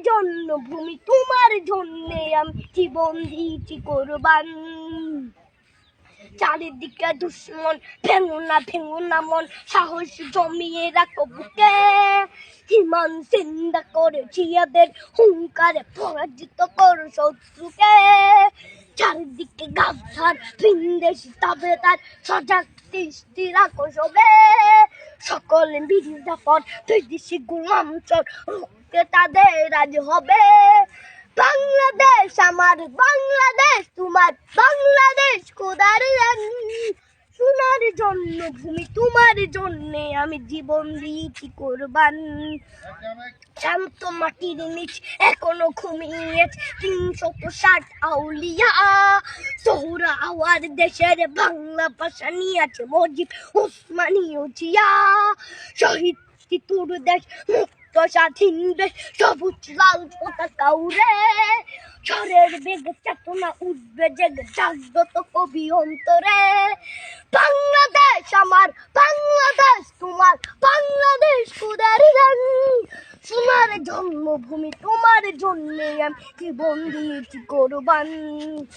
সোনার জন্য ভূমি তোমার জন্য আমি জীবন দিয়েছি কোরবান। চারিদিকে দুশ্মন না না মন, সাহস জমিয়ে রাখো বুকে। হিমান চিন্তা করে হুঙ্কারে পরাজিত করো শত্রুকে। চারিদিকে গাছার তবে তার সজাগ দৃষ্টি রাখো সবে। সকলে মির্জাফর বিদেশি গোলাম চর রুখতে তাদের আজ হবে। বাংলাদেশ আমার, বাংলাদেশ তোমার, বাংলাদেশ রান সোনার জন্য ভূমি, তোমার জন্য আমি জীবন দিয়েছি কোরবান। শান্ত মাটির নিচ, এখনও ঘুমিয়ে তিনশত ষাট আউলিয়া সোহরা আওয়ার দেশের বাংলা ভাষা নিয়ে আছে মজিব উসমানীয় জিয়া শহীদ তিতুর দেশ মুক্ত স্বাধীন দেশ সবুজ লাল পতাকা উড়ে ঝড়ের বেগে চেতনা উঠবে জেগে জাগ্রত কবি অন্তরে বাংলাদেশ আমার বাংলাদেশ তোমার বাংলাদেশ কুদার গান সোনার জন্মভূমি তোমার জন্যে আমি জীবন দিয়েছি কোরবান